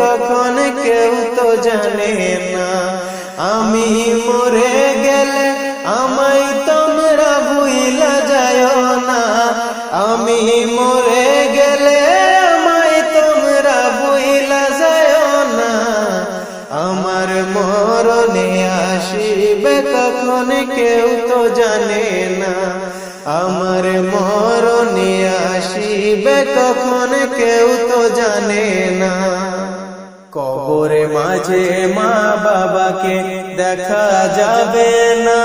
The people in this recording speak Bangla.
কখন কেউ তো জানে না। আমি মরে গেলে আমায় তোমরা ভুইলা যায় না। আমি মরে গেলে আমায় তোমরা ভুইলা যায় না। আমার মরণে আসিবে কখন কেউ তো জানে না। আমার মরণে আসিবে কখন কেউ তো জানে কবরে মাঝে মা বাবাকে দেখা যাবে না